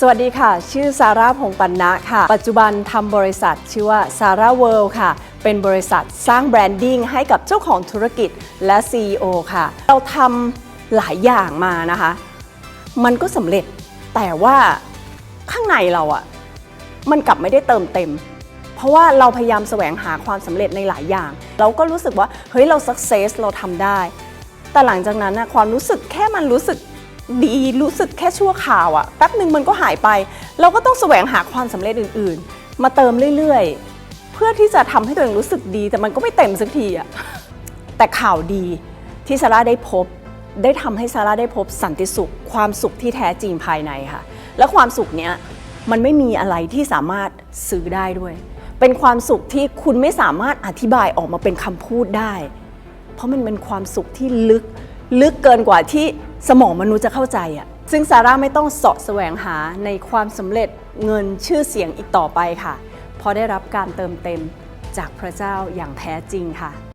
สวัสดีค่ะ ชื่อซาร่าพงปันนะค่ะ ปัจจุบันทำบริษัทชื่อว่าซาร่าเวิลด์ค่ะ เป็นบริษัทสร้างแบรนดิ้งให้กับเจ้าของธุรกิจและ CEO ค่ะ เราทำหลายอย่างมานะคะ มันก็สำเร็จ แต่ว่าข้างในเราอะมันกลับไม่ได้เติมเต็ม เพราะว่าเราพยายามแสวงหาความสำเร็จในหลายอย่าง เราก็รู้สึกว่าเฮ้ยเราสักเซสเราทำได้ แต่หลังจากนั้นนะความรู้สึกแค่มันรู้สึก ดีรู้สึกแค่ชั่วคราวอะแป๊บหนึ่งมันก็หายไป เราก็ต้องแสวงหาความสำเร็จอื่น ๆ มาเติมเรื่อยๆ เพื่อที่จะทำให้ตัวเองรู้สึกดีแต่มันก็ไม่เต็มสักทีอะแต่ข่าวดีที่ซาร่าได้พบ ได้ทำให้ซาร่าได้พบสันติสุข ความสุขที่แท้จริงภายในค่ะ และความสุขเนี้ยมันไม่มีอะไรที่สามารถซื้อได้ด้วย เป็นความสุขที่คุณไม่สามารถอธิบายออกมาเป็นคำพูดได้ เพราะมันเป็นความสุขที่ลึก ลึกเกินกว่าที่ สมองมนุษย์จะเข้าใจอะซึ่งซาร่าไม่ต้องเสาะแสวงหาในความสำเร็จเงินชื่อเสียงอีกต่อไปค่ะ เพราะได้รับการเติมเต็มจากพระเจ้าอย่างแท้จริงค่ะ